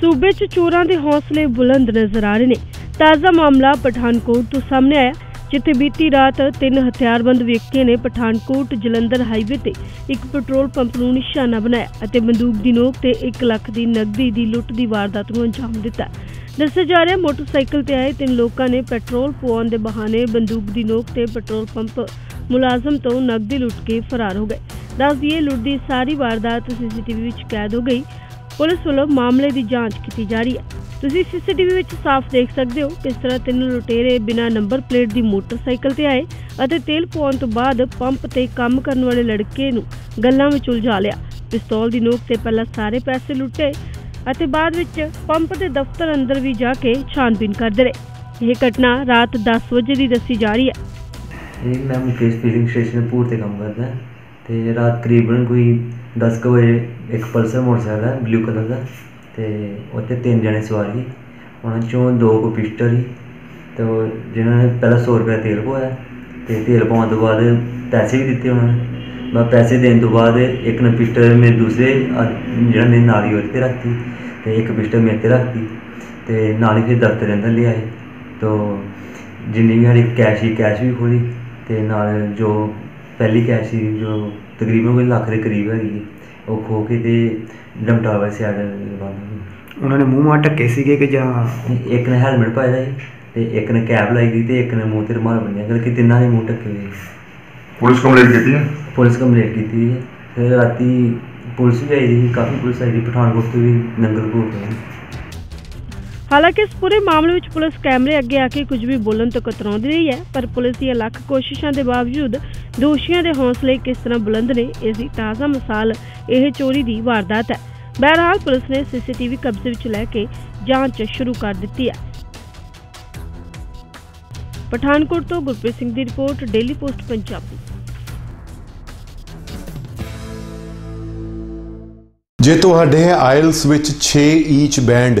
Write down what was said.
ਸੂਬੇ 'ਚ ਚੋਰਾਂ ਦੇ ਹੌਸਲੇ ਬੁਲੰਦ ਨਜ਼ਰ ਆ ਰਹੇ ਨੇ। ਤਾਜ਼ਾ ਮਾਮਲਾ ਪਠਾਨਕੋਟ ਤੋਂ ਸਾਹਮਣੇ ਆਇਆ ਜਿੱਥੇ ਬੀਤੀ ਰਾਤ ਤਿੰਨ ਹਥਿਆਰਬੰਦ ਵਿਅਕਤੀਆਂ ਨੇ ਪਠਾਨਕੋਟ ਜਲੰਧਰ ਹਾਈਵੇ ਤੇ ਇੱਕ ਪੈਟਰੋਲ ਪੰਪ ਨੂੰ ਨਿਸ਼ਾਨਾ ਬਣਾਇਆ ਅਤੇ ਬੰਦੂਕ ਦੀ ਨੋਕ ਤੇ 1 ਲੱਖ ਦੀ ਨਕਦੀ ਦੀ ਲੁੱਟ ਦੀ ਵਾਰਦਾਤ ਨੂੰ ਅੰਜਾਮ ਦਿੱਤਾ। ਦੱਸਿਆ ਜਾ ਰਿਹਾ ਮੋਟਰਸਾਈਕਲ ਤੇ ਆਏ ਤਿੰਨ ਲੋਕਾਂ ਨੇ ਪੈਟਰੋਲ ਪਵਾਉਣ ਦੇ ਬਹਾਨੇ ਬੰਦੂਕ ਦੀ ਨੋਕ ਤੇ ਪੈਟਰੋਲ ਪੰਪ ਮੁਲਾਜ਼ਮ ਤੋਂ ਨਕਦੀ ਲੁੱਟ ਕੇ ਫਰਾਰ ਹੋ ਗਏ। ਦੱਸ ਦਈਏ, ਲੁੱਟ ਦੀ ਸਾਰੀ ਵਾਰਦਾਤ ਸੀਸੀਟੀਵੀ ਵਿੱਚ ਕੈਦ ਹੋ ਗਈ। ਪੁਲਿਸ ਵੱਲੋਂ ਮਾਮਲੇ ਦੀ ਜਾਂਚ ਕੀਤੀ ਜਾ ਰਹੀ ਹੈ। ਤੁਸੀਂ ਸੀਸੀਟੀਵੀ ਵਿੱਚ ਸਾਫ਼ ਦੇਖ ਸਕਦੇ ਹੋ ਕਿਸ ਤਰ੍ਹਾਂ ਤਿੰਨ ਲੁਟੇਰੇ ਬਿਨਾਂ ਨੰਬਰ ਪਲੇਟ ਦੀ ਮੋਟਰਸਾਈਕਲ ਤੇ ਆਏ ਅਤੇ ਤੇਲ ਪਵਾਉਣ ਤੋਂ ਬਾਅਦ ਪੰਪ ਤੇ ਕੰਮ ਕਰਨ ਵਾਲੇ ਲੜਕੇ ਨੂੰ ਗੱਲਾਂ ਵਿੱਚ ਉਲਝਾ ਲਿਆ। ਪਿਸਤੌਲ ਦੀ ਨੋਕ ਤੇ ਪਹਿਲਾਂ ਸਾਰੇ ਪੈਸੇ ਲੁੱਟੇ ਅਤੇ ਬਾਅਦ ਵਿੱਚ ਪੰਪ ਦੇ ਦਫ਼ਤਰ ਅੰਦਰ ਵੀ ਜਾ ਕੇ ਛਾਣਬੀਨ ਕਰਦੇ ਰਹੇ। ਇਹ ਘਟਨਾ ਰਾਤ 10 ਵਜੇ ਦੀ ਦੱਸੀ ਜਾ ਰਹੀ ਹੈ। ਇਹ ਮੈਂ ਮੁਕੇਸ਼ ਫੀਲਿੰਗ ਸਟੇਸ਼ਨ ਪੂਰ ਤੇ ਕੰਮ ਕਰਦਾ। ਤੇ ਰਾਤ ਕਰੀਬਨ ਕੋਈ 10 ਕੁ ਵਜੇ ਇੱਕ ਪਲਸਰ ਮੋਟਰਸਾਈਕਲ ਹੈ ਬਲੂ ਕਲਰ ਦਾ, ਤੇ ਉੱਤੇ ਤਿੰਨ ਜਣੇ ਸਵਾਰ ਸੀ। ਉਹਨਾਂ ਚੋਂ ਦੋ ਕੋ ਪਿਸਟਲ ਸੀ ਤੇ ਉਹ ਜਿਨ੍ਹਾਂ ਨੇ ਪਹਿਲਾਂ 100 ਰੁਪਏ ਤੇਲ ਪਵਾਇਆ ਤੇ ਤੇਲ ਪਾਉਣ ਤੋਂ ਬਾਅਦ ਪੈਸੇ ਵੀ ਦਿੱਤੇ ਉਹਨਾਂ ਨੇ। ਮੈਂ ਪੈਸੇ ਦੇਣ ਤੋਂ ਬਾਅਦ ਇੱਕ ਨੇ ਪਿਸਟਲ ਮੇਰੇ ਦੂਸਰੇ ਆਦ- ਜਿਹੜਾ ਨੇ ਨਾਲ ਹੀ ਉਹਦੇ ਤੇ ਰੱਖਤੀ ਤੇ ਇੱਕ ਪਿਸਟਲ ਮੇਰੇ ਤੇ ਰੱਖਤੀ ਤੇ ਨਾਲ ਹੀ ਫਿਰ ਦਫ਼ਤਰ ਅੰਦਰ ਲਿਆਏ ਤੋ ਜਿੰਨੀ ਵੀ ਸਾਡੀ ਕੈਸ਼ ਸੀ ਕੈਸ਼ ਵੀ ਖੋਲੀ ਤੇ ਨਾਲ ਜੋ ਪਹਿਲੀ ਕੈਸ਼ ਸੀ ਜੋ ਤਕਰੀਬਨ ਕੋਈ ਲੱਖ ਦੇ ਕਰੀਬ ਹੈਗੀ ਸੀ, ਉਹ ਖੋ ਕੇ ਤੇ ਡਮਟਾਵਾ ਸਾਈਡ ਬੰਦ ਉਹਨਾਂ ਨੇ ਮੂੰਹ ਮਾਰ ਢੱਕੇ ਸੀਗੇ ਕਿ ਜਾਂ ਇੱਕ ਨੇ ਹੈਲਮਟ ਪਾਇਆ ਦਾ ਸੀ ਤੇ ਇੱਕ ਨੇ ਕੈਪ ਲਾਈ ਦੀ ਤੇ ਇੱਕ ਨੇ ਮੂੰਹ ਤੇ ਰੁਮਾਲ ਬੰਨਿਆ ਕਿ ਤਿੰਨਾਂ ਨੇ ਮੂੰਹ ਢੱਕੇ ਹੋਏ ਸੀ। ਪੁਲਿਸ ਕੰਪਲੇਂਟ ਕੀਤੀ ਹੈ ਪੁਲਿਸ ਕੰਪਲੇਂਟ ਕੀਤੀ ਹੈ ਫਿਰ ਰਾਤੀ ਪੁਲਿਸ ਵੀ ਆਈ ਸੀ ਕਾਫੀ ਪੁਲਿਸ ਆਈ ਸੀ ਪਠਾਨਕੋਟ ਤੋਂ ਵੀ ਨੰਗਲਪੁਰ ਤੋਂ ਵੀ। ਹਾਲਾਂਕਿ ਇਸ ਪੂਰੇ ਮਾਮਲੇ ਵਿੱਚ ਪੁਲਿਸ ਕੈਮਰੇ ਅੱਗੇ ਆ ਕੇ ਕੁਝ ਵੀ ਬੋਲਣ ਤੋਂ ਕਤਰਾਉਂਦੀ ਰਹੀ ਹੈ ਪਰ ਪੁਲਿਸ ਦੀਆਂ ਲੱਖ ਕੋਸ਼ਿਸ਼ਾਂ ਦੇ ਬਾਵਜੂਦ ਦੋਸ਼ੀਆਂ ਦੇ ਹੌਸਲੇ ਕਿਸ ਤਰ੍ਹਾਂ ਬੁਲੰਦ ਨੇ, ਇਸ ਦੀ ਤਾਜ਼ਾ ਮਿਸਾਲ ਇਹ ਚੋਰੀ ਦੀ ਵਾਰਦਾਤ ਹੈ। ਬਹਰਹਾਲ ਪੁਲਿਸ ਨੇ ਸੀਸੀਟੀਵੀ ਕਬਜ਼ੇ ਵਿੱਚ ਲੈ ਕੇ ਜਾਂਚ ਸ਼ੁਰੂ ਕਰ ਦਿੱਤੀ ਹੈ। ਪਠਾਨਕੋਟ ਤੋਂ ਗੁਰਪ੍ਰੀਤ ਸਿੰਘ ਦੀ ਰਿਪੋਰਟ, ਡੇਲੀ ਪੋਸਟ, ਪੰਜਾਬੀ। ਜੇ ਤੁਹਾਡੇ ਆਇਲਸ ਵਿੱਚ 6 ਈਚ ਬੈਂਡ